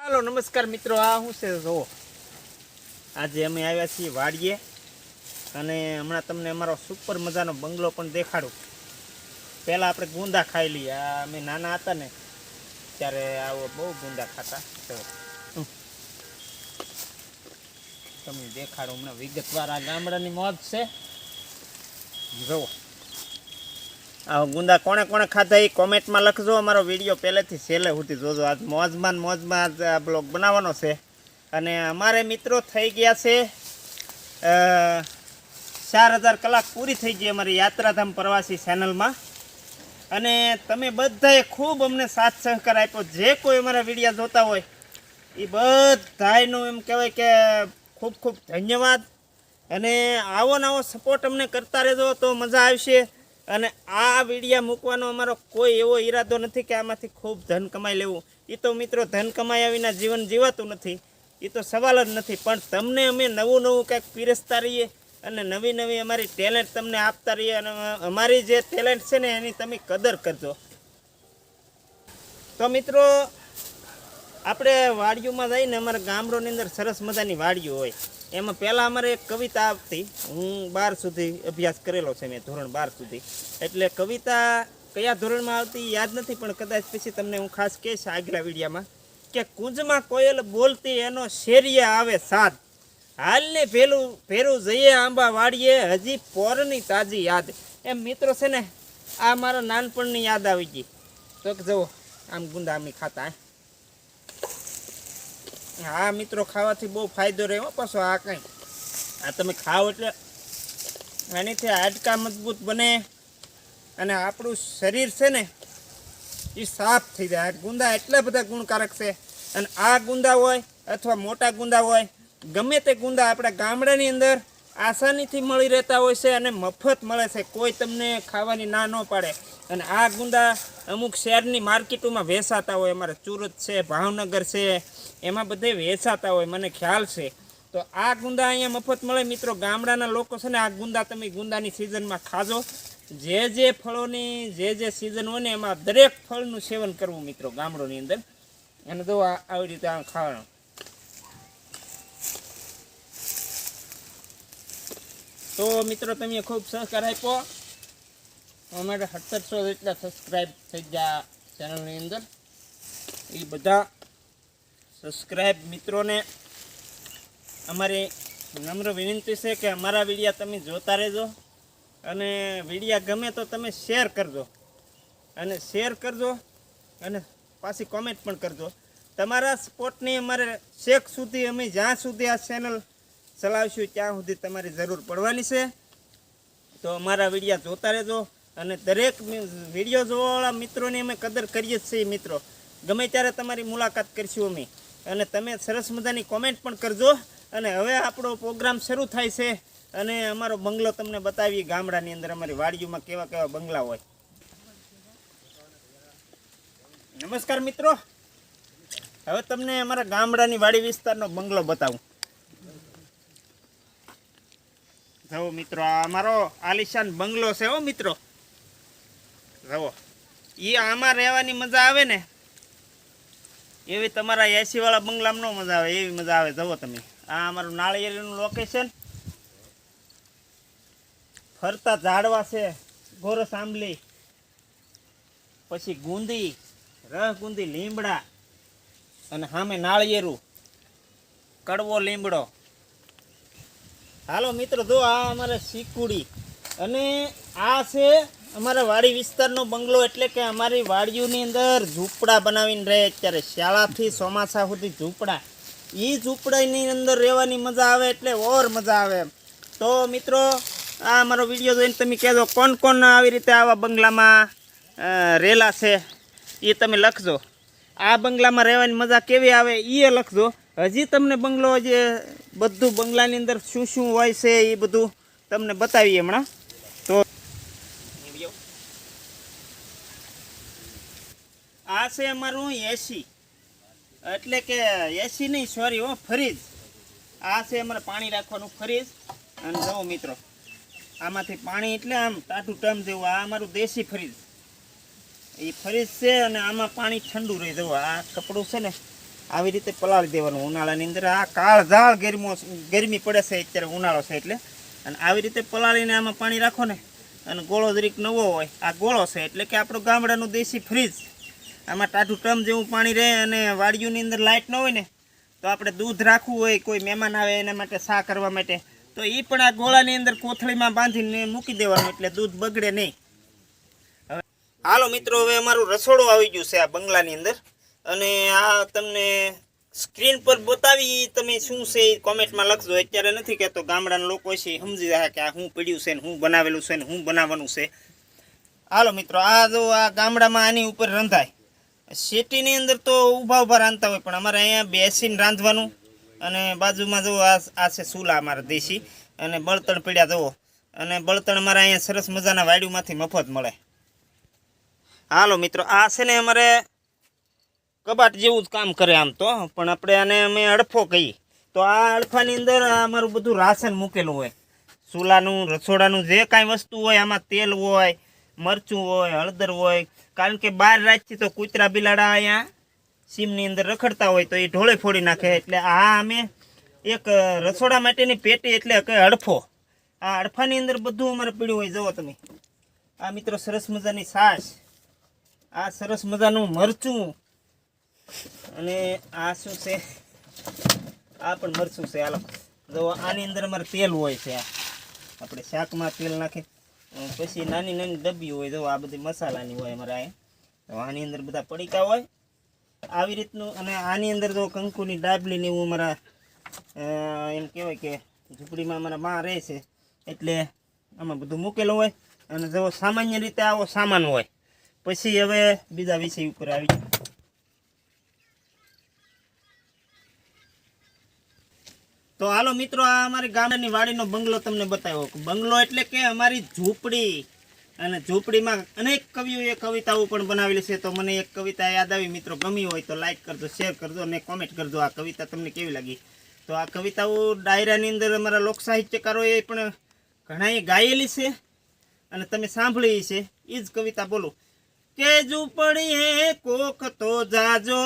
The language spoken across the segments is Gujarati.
હાલો, નમસ્કાર મિત્રો, આ શું છે? જુઓ. આજે અમે આવ્યા છીએ વાડીએ અને હમણાં તમને અમારો સુપર મજાનો બંગલો પણ દેખાડું. પહેલાં આપણે ગુંદા ખાઈ લઈએ. આ અમે નાના હતા ને, ત્યારે આવો બહુ ગુંદા ખાતા. તો. તમને દેખાડું હમણાં વિગતવાર આ ગામડાની મોજ છે. જુઓ. ગુંદા કોણે કોણે ખાધા એ કોમેન્ટમાં લખજો. અમારો વીડિયો પહેલેથી છેલ્લે સુધી જોજો. આજ મોજમાં મોજમાં આજ આ બ્લોગ બનાવવાનો છે. અને અમારે મિત્રો થઈ ગયા છે ચાર હજાર કલાક પૂરી થઈ ગઈ અમારી યાત્રાધામ પ્રવાસી ચેનલમાં અને તમે બધાએ ખૂબ અમને સાથ સહકાર આપ્યો. જે કોઈ અમારા વિડીયા જોતા હોય, એ બધાનું એમ કહેવાય કે ખૂબ ખૂબ ધન્યવાદ. અને આવો નવો સપોર્ટ અમને કરતા રહેજો. તો મજા આવશે. અને આ વિડીયા મૂકવાનો અમારો કોઈ એવો ઈરાદો નથી કે આમાંથી ખૂબ ધન કમાઈ લેવું. એ તો મિત્રો ધન કમાયા વિના જીવન જીવાતું નથી. એ તો સવાલ જ નથી. પણ તમને અમે નવું નવું કંઈક પીરસતા રહીએ અને નવી નવી અમારી ટેલેન્ટ તમને આપતા રહીએ અને અમારી જે ટેલેન્ટ છે ને એની તમે કદર કરજો. તો મિત્રો આપણે વાડીઓમાં જઈને અમારા ગામડોની અંદર સરસ મજાની વાડીઓ હોય. એમાં પહેલાં અમારે એક કવિતા આવતી. હું બાર સુધી અભ્યાસ કરેલો છે મેં ધોરણ બાર સુધી. એટલે કવિતા કયા ધોરણમાં આવતી યાદ નથી, પણ કદાચ પછી તમને હું ખાસ કહીશ આગલા વિડીયામાં કે કુંજમાં કોયલ બોલતી એનો શેરીએ આવે સાદ. હાલને ભેલું, ભેરું જઈએ આંબા વાડીએ, હજી પોરની તાજી યાદ. એમ મિત્રો છે ને, આ મારા નાનપણની યાદ આવી ગઈ. તો જુઓ, આમ ગુંદામી ખાતા, હે. હા, મિત્રો, ખાવાથી બહુ ફાયદો રહે, હો, પાછો આ કંઈ. આ તમે ખાઓ એટલે આનીથી હાડકા મજબૂત બને અને આપણું શરીર છે ને એ સાફ થઈ જાય. ગુંદા એટલા બધા ગુણકારક છે. અને આ ગુંદા હોય અથવા મોટા ગુંદા હોય, ગમે તે ગુંદા આપણા ગામડાની અંદર આસાનીથી મળી રહેતા હોય છે અને મફત મળે છે. કોઈ તમને ખાવાની ના ન પાડે. અને આ ગુંદા અમુક શહેરની માર્કેટોમાં વેચાતા હોય, અમારે સુરત છે, ભાવનગર છે, એમાં બધે વેચાતા હોય, મને ખ્યાલ છે. તો આ ગુંદા અહીંયા મફત મળે. મિત્રો, ગામડાના લોકો છે ને, આ ગુંદા તમે ગુંદાની સિઝનમાં ખાજો. જે જે ફળોની, જે જે સિઝન હોય ને, એમાં દરેક ફળનું સેવન કરવું મિત્રો ગામડોની અંદર. અને તો આવી રીતે આ ખાવાનું. તો મિત્રો, તમે ખૂબ સહકાર આપ્યો. અમારે સત્તરસો જેટલા સબસ્ક્રાઈબ થઈ ગયા ચેનલની અંદર. એ બધા સબસ્ક્રાઈબ મિત્રોને અમારી નમ્ર વિનંતી છે કે અમારા વિડીયા તમે જોતા રહેજો અને વિડીયા ગમે તો તમે શેર કરજો અને શેર કરજો અને પાછી કોમેન્ટ પણ કરજો. તમારા સપોર્ટની અમારે શેખ સુધી અમે જ્યાં સુધી આ ચેનલ ચલાવીશું ત્યાં સુધી તમારી જરૂર પડવાની છે. તો અમારા વિડીયા જોતા રહેજો. અને દરેક વીડિયો જોવાવાળા મિત્રોની અમે કદર કરીએ જ છીએ મિત્રો. ગમે ત્યારે તમારી મુલાકાત કરીશું અમે. અને તમે સરસ મજાની કોમેન્ટ પણ કરજો. અને હવે આપણો પ્રોગ્રામ શરૂ થાય છે. અને અમારો બંગલો તમને બતાવીએ ગામડાની અંદર અમારી વાડીઓમાં કેવા કેવા બંગલા હોય. નમસ્કાર મિત્રો. હવે તમને અમારા ગામડાની વાડી વિસ્તારનો બંગલો બતાવું. જુઓ મિત્રો, આ અમારો આલિશાન બંગલો છે હો મિત્રો. જુઓ એ આમાં રહેવાની મજા આવે ને? એવી તમારા એસી વાળા બંગલામાં મજા આવે, એવી મજા આવે. જવો તમે. આ અમારું નાળિયેરીનું લોકેશન ફરતા ઝાડવા છે ગોરસ આંબલી પછી ગુંદી રહ ગુંદી લીમડા અને સામે નાળિયેરું. કડવો લીમડો. હાલો મિત્રો, જો આ અમારે શીકુડી અને આ છે અમારા વાડી વિસ્તારનો બંગલો એટલે કે અમારી વાડીઓની અંદર ઝૂંપડા બનાવીને રહે અત્યારે. શાળાથી ચોમાસા સુધી ઝૂંપડા. એ ઝૂંપડાની અંદર રહેવાની મજા આવે એટલે ઓર મજા આવે તો મિત્રો, આ અમારો વીડિયો જોઈને તમે કહેજો, કોણ કોણ આવી રીતે આવા બંગલામાં રહેલા છે? એ તમે લખજો. આ બંગલામાં રહેવાની મજા કેવી આવે એ લખજો. હજી તમને બંગલો જે, બધું બંગલાની અંદર શું શું હોય છે એ બધું તમને બતાવીએ હમણાં તો આ છે અમારું એસી એટલે કે એસી નહીં સોરી હો ફ્રીજ આ છે અમારે પાણી રાખવાનું ફ્રીજ અને જુઓ મિત્રો, આમાંથી પાણી એટલે આમ ટાટું ટમ જેવું, આ અમારું દેશી ફ્રીજ એ ફ્રીજ છે અને આમાં પાણી ઠંડુ રહી. જવું આ કપડું છે ને, આવી રીતે પલાળી દેવાનું ઉનાળાની અંદર. આ કાળ ઝાળ ગરમો ગરમી પડે છે અત્યારે ઉનાળો છે એટલે. અને આવી રીતે પલાળીને આમાં પાણી રાખો ને, અને ગોળો જરીક નવો હોય, આ ગોળો છે. એટલે કે આપણું ગામડાનું દેશી ફ્રીજ આમાં ટાઢું ટમ જેવું પાણી રહે અને વાડીઓની અંદર લાઇટ ન હોય ને, તો આપણે દૂધ રાખવું હોય, કોઈ મહેમાન આવે એના માટે સા કરવા માટે, તો એ પણ આ ગોળાની અંદર કોથળીમાં બાંધીને મૂકી દેવાનું એટલે દૂધ બગડે નહીં. હવે હાલો મિત્રો, હવે અમારું રસોડું આવી ગયું છે આ બંગલાની અંદર, અને આ તમને સ્ક્રીન પર બતાવી તમે શું છે એ કોમેન્ટમાં લખજો. અત્યારે નથી કહેતો, ગામડાના લોકો છે સમજી રહ્યા કે આ શું પડ્યું છે ને શું બનાવેલું છે ને શું બનાવવાનું છે. હાલો મિત્રો, આ જો આ ગામડામાં આની ઉપર રંધાય. સિટીની અંદર તો ઊભા ઊભા રાંધતા હોય, પણ અમારે અહીંયા બેસીને રાંધવાનું. અને બાજુમાં જો આ આ છે ચૂલા અમારા દેશી. અને બળતણ પીડ્યા, જુઓ. અને બળતણ અમારા અહીંયા સરસ મજાના વાડીમાંથી મફત મળે. હાલો મિત્રો, આ છે ને અમારે કબાટ જેવું જ કામ કરે આમ તો, પણ આપણે આને અમે અડફો કહીએ. તો આ અડફાની અંદર અમારું બધું રાશન મૂકેલું હોય. ચૂલાનું રસોડાનું જે કાંઈ વસ્તુ હોય, આમાં તેલ હોય મરચું હોય હળદર હોય કારણ કે બાર રાતથી તો કૂતરા બિલાડા અહીંયા સીમની અંદર રખડતા હોય તો એ ઢોળે ફોડી નાખે. એટલે આ અમે એક રસોડા માટેની પેટી એટલે કે અડફો આ અડફાની અંદર બધું અમારે પીડ્યું હોય. જુઓ તમે. આ મિત્રો સરસ મજાની છાશ. આ સરસ મજાનું મરચું. અને આ શું છે? આ પણ મરચું છે. હાલો. જો આની અંદર અમારે તેલ હોય છે. આ આપણે શાકમાં તેલ નાખે અ, પછી નાની નાની ડબ્બી હોય, જો આ બધી મસાલાની હોય અમારા તો આની અંદર બધા પડીકા હોય. આવી રીતનું, અને આની અંદર જો કંકુની ડાબલી ને એવું અમારા એમ કહેવાય કે ઝૂંપડીમાં અમારા માં રહે છે, એટલે આમાં બધું મૂકેલું હોય. અને જો સામાન્ય રીતે આવો સામાન હોય. પછી હવે બીજા વિષય ઉપર આવી જાય તો હાલો મિત્રો, આ અમારી ગામડાની વાડીનો બંગલો તમને બતાવ્યો. બંગલો એટલે કે અમારી ઝૂંપડી. અને ઝૂંપડીમાં અનેક કવિઓએ કવિતાઓ પણ બનાવેલી છે. તો મને એક કવિતા યાદ આવી. મિત્રો, ગમી હોય તો લાઈક કરજો શેર કરજો અને કોમેન્ટ કરજો. આ કવિતા તમને કેવી લાગી? તો આ કવિતાઓ ડાયરાની અંદર અમારા લોક સાહિત્યકારોએ પણ ઘણાએ ગાયેલી છે અને તમે સાંભળી છે. એ જ કવિતા બોલો. કે ઝૂંપડીએ કોક તો જાજો.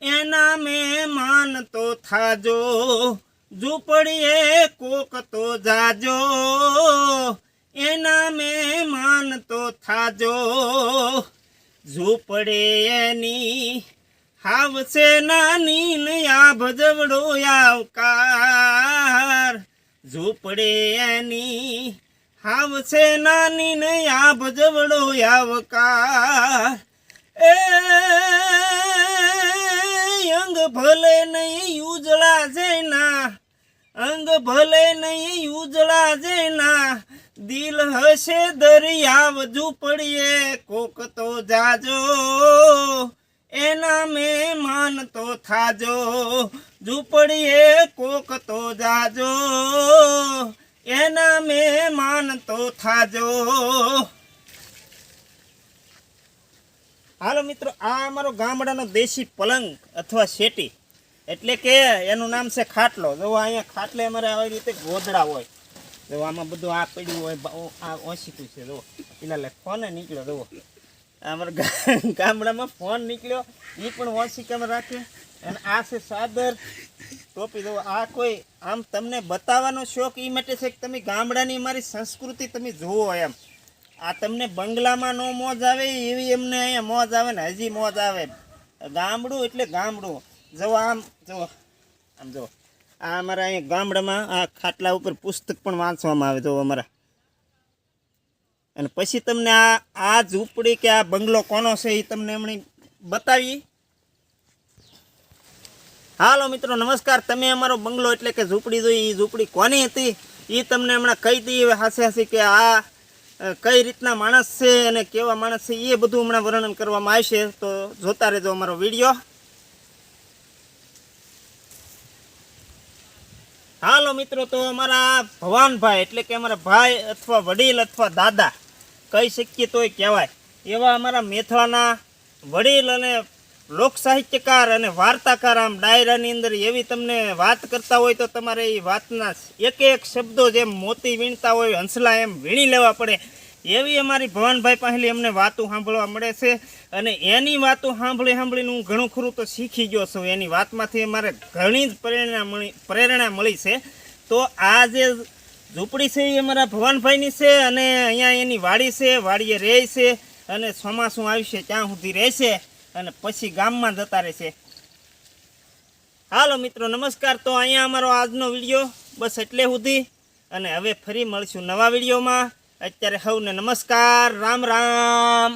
એના મહેમાન તો થાજો, ઝૂંપડીએ કોક તો જાજો. એના મહેમાન તો થાજો, ઝૂંપડે એની હાવશે નાની નયા ભજવડો આવકાર. ઝૂંપડે એની હાવશે નાની નયા ભજવડો આવકાર. એ અંગ ભલે નહીં ઉજળા જેના, અંગ ભલે નહીં ઉજળા જેના, દિલ હશે દરિયાવ ઝૂંપડીએ કોક તો જાજો, એના મહેમાન તો થાજો, ઝૂપડીએ કોક તો જાજો, એના મહેમાન તો થાજો. હાલો મિત્રો, આ અમારો ગામડાનો દેશી પલંગ અથવા શેટી. એટલે કે એનું નામ છે ખાટલો. જો અહીંયા ખાટલે અમારે આવી રીતે ગોદડા હોય, જો આમાં બધું આ પડ્યું હોય આ ઓછીતું છે, જુઓ. પેલા લે, ફોને નીકળ્યો, જુઓ. અમારા ગામડામાં ફોન નીકળ્યો એ પણ ઓછીકામાં રાખ્યો અને આ છે સાદર ટોપી. જુઓ, આ કોઈ, આમ તમને બતાવવાનો શોખ એ માટે છે કે તમે ગામડાની અમારી સંસ્કૃતિ તમે જુઓ એમ. આ તમને બંગલામાં નો મોજ આવે, એવી એમને અહીંયા મોજ આવે ને, હજી મોજ આવે. ગામડું એટલે ગામડું. જો આમ જો આમ જો આ અમારા અહીંયા ગામડામાં આ ખાટલા ઉપર પુસ્તક પણ વાંચવામાં આવે જો અમારા. અને પછી તમને આ આ ઝૂંપડી કે આ બંગલો કોનો છે એ તમને એમણે બતાવી. હાલો મિત્રો, નમસ્કાર. તમે અમારો બંગલો એટલે કે ઝૂંપડી જોઈ એ ઝૂંપડી કોની હતી? એ તમને હમણાં કહી દઈએ હાસે હાસી કે આ કઈ રીતના માણસ છે અને કેવા માણસ છે એ બધું હમણાં વર્ણન કરવામાં આવશે. તો જોતા રહેજો અમારો વીડિયો. હાલો મિત્રો, તો અમારા ભવાનભાઈ, એટલે કે અમારા ભાઈ અથવા વડીલ અથવા દાદા, કહી શકીએ તોય કહેવાય. એવા અમારા મેથળાના વડીલ અને લોક સાહિત્યકાર અને વાર્તાકાર, આમ ડાયરાની અંદર એવી તમને વાત કરતા હોય તો તમારે એ વાતના એક એક શબ્દો જેમ મોતી વીણતા હોય, હંસલા એમ વીણી લેવા પડે. એવી અમારી ભવાનભાઈ પાસેથી અમને વાતો સાંભળવા મળે છે અને એની વાતો સાંભળી સાંભળીને હું ઘણું ખરું તો શીખી ગયો છું. એની વાતમાંથી અમારે ઘણી જ પ્રેરણા મળી પ્રેરણા મળી છે. તો આ જે ઝૂંપડી છે એ અમારા ભવાનભાઈની છે અને અહીંયા એની વાડી છે, વાડીએ રહે છે અને ચોમાસું આવશે, ત્યાં સુધી રહેશે અને પછી ગામમાં જતા રહેશે હાલો મિત્રો, નમસ્કાર. તો અહીંયા અમારો આજનો વીડિયો બસ એટલે સુધી. અને હવે ફરી મળશું નવા વિડીયોમાં. અત્યારે સૌને નમસ્કાર. રામ રામ.